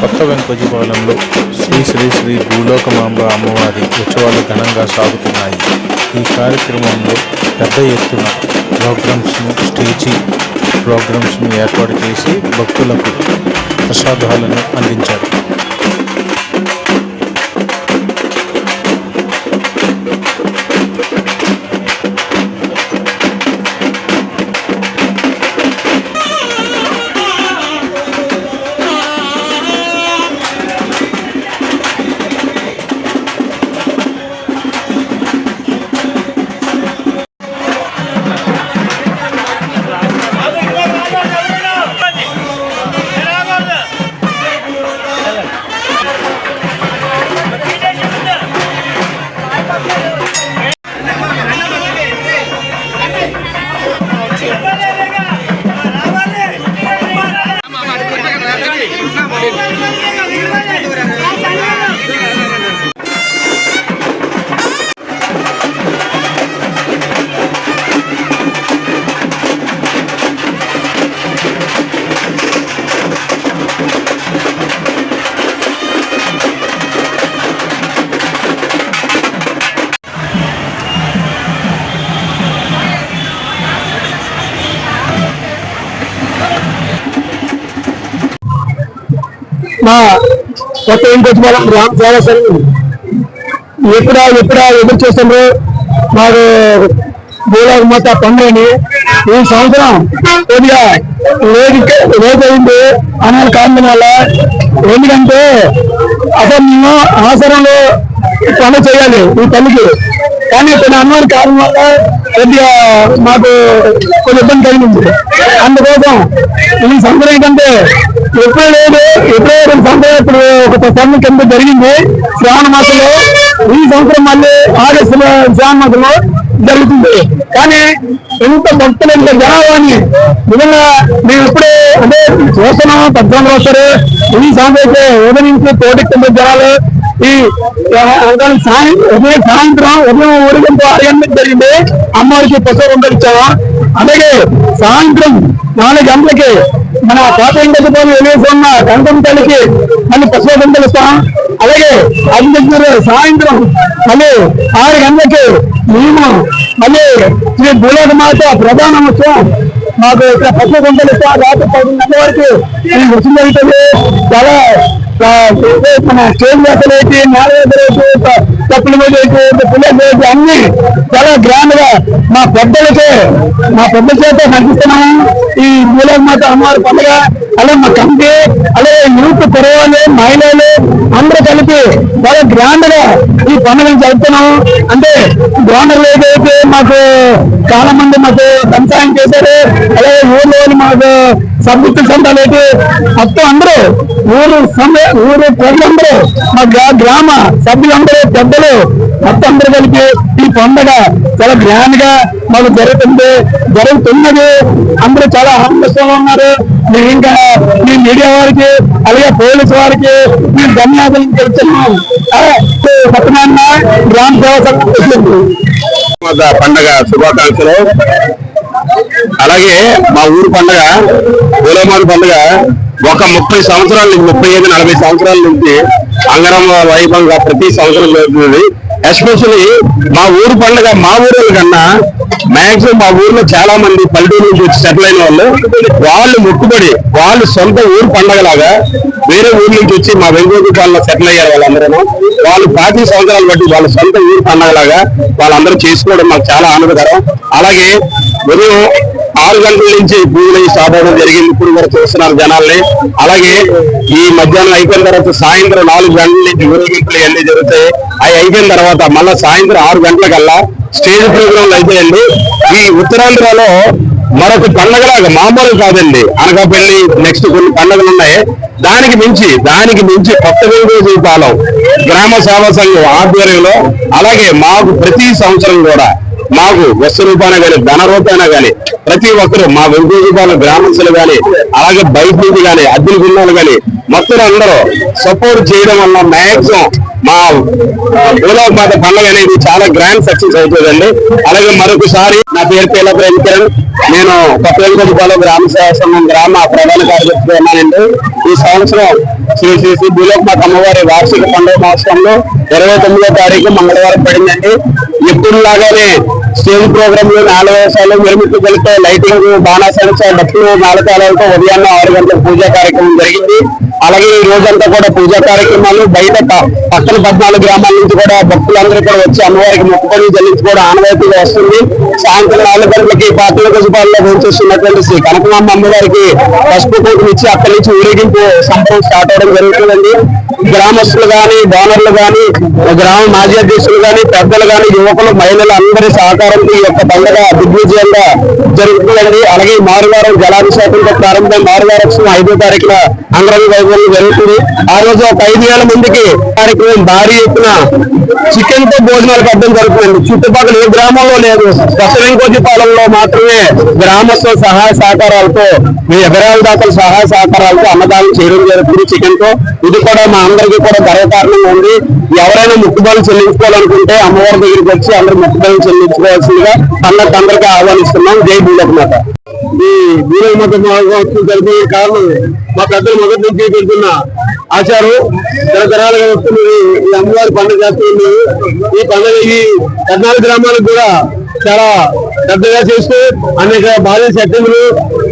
కొత్త వెంకోజీపాలెంలో శ్రీ శ్రీ శ్రీ భూలోకమాంబ అమ్మవారి ఉత్సవాలు ఘనంగా సాగుతున్నాయి. ఈ కార్యక్రమంలో పెద్ద ఎత్తున ప్రోగ్రామ్స్ను స్టేజీ ప్రోగ్రామ్స్ను ఏర్పాటు చేసి భక్తులకు ప్రసాదాలను అందించారు. మా కొత్త ఇంకొచ్చి మనం రామ్ చాలా సరే ఎప్పుడా ఎప్పుడా ఎదురు చూస్తుండ్రు? మాకు భూలోక మొత్తం పండుగని ఈ సంవత్సరం కొద్దిగా రోజు రోజు అయింది అనే కారణం వల్ల ఎందుకంటే అసలు మేము అవసరంలో పనులు చేయాలి ఈ తల్లికి కానీ కొన్ని అన్నవారి కారణం వల్ల కొద్దిగా మాకు కొన్ని ఇబ్బంది కలిగింది. అందుకోసం ఈ సంవత్సరం ఏంటంటే ఎప్పుడూ లేదు ఎప్పుడో రెండు సంవత్సరాలు ఇప్పుడు ఒక సంవత్సరం కింద జరిగింది. శ్రావణ మాసంలో ఈ సంవత్సరం మళ్ళీ ఆగస్టులో శ్రావణ మాసంలో జరుగుతుంది. కానీ ఎంత భక్తులు ఎంత జనాభాని నిజంగా మేము ఎప్పుడే అంటే చూస్తున్నాం పద్నాలుగు వస్తారు. ఈ సంవత్సరం ఉదయం నుంచి తోటెక్కింది జనాలు ఈ ఉదయం సాయంత్రం ఉదయం సాయంత్రం ఉదయం ఊరికంపు ఆరు గంటలకు జరిగింది అమ్మవారికి పుస్తకం ఉండలు అలాగే సాయంత్రం నాలుగు గంటలకి మన కోట వెంకటపల్లి వెలిసి గంటం తల్లికి మళ్ళీ పుస్తకం ఉండలు ఇస్తాం అలాగే అది సాయంత్రం మళ్ళీ ఆరు గంటలకి మేము మళ్ళీ శ్రీ భూలోక మాత ప్రధాన ఉత్సవం మాకు ఇక్కడ పసుపు గుంటలు రాత్రి పది గంటల వరకు మేము ఉత్సవం చాలా మన స్టేజ్ వేసలు వేసి నాలుగు తప్పులు మీద పిల్లలు అన్ని చాలా గ్రాండ్గా మా పెద్దలకే మా పెద్ద చేత నడిపిస్తున్నాము ఈ మూలక మాత అమ్మవారి పండుగ అలాగే మా కమిటీ అలాగే యూత్ కురవాళ్ళు మహిళలు అందరూ కలిపి చాలా గ్రాండ్గా ఈ పండుగను జరుపుతున్నాము అంటే గ్రామర్లు ఏదైతే మాకు చాలా మంది మాకు సంసాయం చేశారు అలాగే ఊర్లో మాకు సభ్యుల సంఘాలు మొత్తం అందరూ ఊరు ఊరు ప్రజలందరూ మా గ్రామ సభ్యులందరూ పెద్దలు మొత్తం అందరూ కలిపి ఈ పండుగ చాలా గ్రాండ్గా మాకు జరుగుతుంది. జరుగుతున్నది. అందరూ చాలా ఆనందంగా ఉన్నారు. మేము ఇంకా మీ మీడియా వారికి అలాగే పోలీసు వారికి మేము ధన్యవాదాలు తెలుస్తున్నాం సత్యనారాయణ గ్రామ సేవ పండుగ పండగ శుభాకాంక్షలు. అలాగే మా ఊరు పండగ పూలమారి పండుగ ఒక ముప్పై సంవత్సరాల నుంచి ముప్పై ఐదు నలభై సంవత్సరాల నుంచి అంగరంగ వైభవంగా ప్రతి సంవత్సరం జరుగుతుంది. ఎస్పెషల్లీ మా ఊరు పండుగ మా ఊరు కన్నా మాక్సిమం మా ఊర్లో చాలా మంది పల్లెటూరు నుంచి వచ్చి సెటిల్ అయిన వాళ్ళు వాళ్ళు ముట్టుబడి వాళ్ళు సొంత ఊరు పండగ లాగా వేరే ఊరు నుంచి వచ్చి మా వెంగోటి పాలలో సెటిల్ అయ్యారు వాళ్ళందరూ. వాళ్ళు పాతి సంవత్సరాలు బట్టి వాళ్ళ సొంత ఊరు పండగలాగా వాళ్ళందరూ చేసుకోవడం మాకు చాలా ఆనందకరం. అలాగే ఉదయం ఆరు గంటల నుంచి పూజలు స్టార్ట్ అవడం జరిగింది. ఇప్పుడు కూడా చూస్తున్నారు జనాల్ని. అలాగే ఈ మధ్యాహ్నం అయిపోయిన తర్వాత సాయంత్రం నాలుగు గంటల నుంచి ఊరేగింపులు అన్ని జరుగుతాయి. అవి అయిపోయిన తర్వాత మళ్ళీ సాయంత్రం ఆరు గంటలకల్లా స్టేజ్ ప్రోగ్రాంలు అయిపోయండి ఈ ఉత్తరాంధ్రలో మరొక పండగలాగా మామూలు కాదండి. అనకాపల్లి నెక్స్ట్ కొన్ని పండుగలు ఉన్నాయి. దానికి మించి దానికి మించి కొత్త వెంకటేశ్వర పాలెం గ్రామ సేవా సంఘం ఆధ్వర్యంలో అలాగే మాకు ప్రతి సంవత్సరం కూడా మాకు వస్తు రూపాన కానీ ధన రూపాన కానీ ప్రతి ఒక్కరు మా వెంకటేశ్వర గ్రామస్తులు కానీ అలాగే బయట నుంచి కానీ అద్దెలు గున్నాలు కానీ మొత్తం అందరూ సపోర్ట్ చేయడం వల్ల మ్యాక్సిమం మా భూలోక మాత పండుగ అనేది చాలా గ్రాండ్ సక్సెస్ అవుతుందండి. అలాగే మరొకసారి నా పేరు పేల ప్రేమికరణ్. నేను కొత్తగొండపాలెం గ్రామ సేవా సంఘం గ్రామ ప్రధాన కార్యదర్శిగా ఉన్నానండి. ఈ సంవత్సరం శ్రీ శ్రీ శ్రీ భూలోక అమ్మవారి వార్షిక పండుగ మహోత్సవంలో ఇరవై తొమ్మిదో తారీఖు మంగళవారం పడిందండి. ఎప్పుడు లాగానే స్టేజ్ ప్రోగ్రామ్లో నాలుగు వేసాలు మిరుమిట్లు లైటింగ్ బాణాసంచ డప్పులు నాలుకాలతో ఉదయాన్నే ఆరు గంటల పూజా కార్యక్రమం జరిగింది. అలాగే ఈ రోజంతా కూడా పూజా కార్యక్రమాలు బయట పక్కన పద్నాలుగు గ్రామాల నుంచి కూడా భక్తులందరూ కూడా వచ్చి అమ్మవారికి మొక్కుకొని చెల్లించుకోవడం ఆనవాయితీగా వస్తుంది. సాయంత్రం నాలుగు గంటలకి పాత్ర గజపాలలో పనిచేస్తున్నటువంటి శ్రీ కనకమాంబ అమ్మవారికి పసుపు కుంకుమ ఇచ్చి అక్కడి నుంచి ఊరేగింపు సంభవం స్టార్ట్ అవడం జరుగుతుందండి. గ్రామస్తులు కానీ డోనర్లు గాని గ్రామ మాజీ అధ్యక్షులు గాని పెద్దలు గాని యువకులు మహిళలు అందరి సహకారంతో ఈ యొక్క పండుగ దిగ్విజయంగా జరుగుతుందండి. అలాగే మారువారం జలాభిషేకంతో ప్రారంభం. మారువారం ఐదో తారీఖున అంగరంగ వైభవం జరుగుతుంది. ఆ రోజు ఒక ఐదు వేల మందికి కార్యక్రమం భారీ ఎత్తున చికెన్తో భోజనాలు పెట్టడం జరుగుతుందండి. చుట్టుపక్కల ఏ గ్రామంలో లేదు. పాలనలో మాత్రమే గ్రామస్తుల సహాయ సహకారాలతో మీ ఎగరాల దాతల సహాయ సహకారాలతో అన్నదానం చేయడం జరుగుతుంది చికెన్తో. ఇది కూడా మా అందరికీ కూడా గర్వకారణంగా ఉంది ఎవరైనా ముక్కుబడులు చెల్లించుకోవాలనుకుంటే అమ్మవారి దగ్గరికి వచ్చి అందరూ ముక్కుబడులు చెల్లించుకోవాల్సిందిగా అందరికి అందరికీ ఆహ్వానిస్తున్నాం. జై భూలకమాత ఈ భూలకమాత మహోత్సవం జరిపే కారణం మా పెద్దలు మొదటి నుంచి పెడుతున్న ఆచారం తరతరాలుగా వస్తున్నది ఈ అమ్మవారి పండుగ చేస్తున్నారు ఈ పండుగ ఈ పద్నాలుగు గ్రామాలకు కూడా చాలా పెద్దగా చేస్తూ అనేక భారీ సెట్టింగ్లు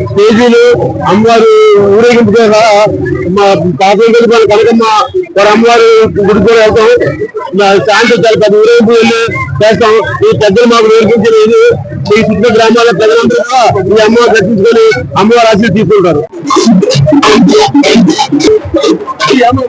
స్టేజీలు అమ్మవారు ఊరేగింపుగా పాపం మన కనకమ్మ వారి అమ్మవారి గుడి కూడా వెళ్తాం మా సాయంత్రం చాలా పెద్ద ఊరేగింపు వెళ్ళి చేస్తాం. ఈ పెద్దలు మాకు నేర్పించిన ఇది ఈ చుట్టూ గ్రామాల ప్రజలందరూ కూడా ఈ అమ్మవారు దర్శించుకొని అమ్మవారి ఆశీస్సు తీసుకుంటారు. ఈ అమ్మ.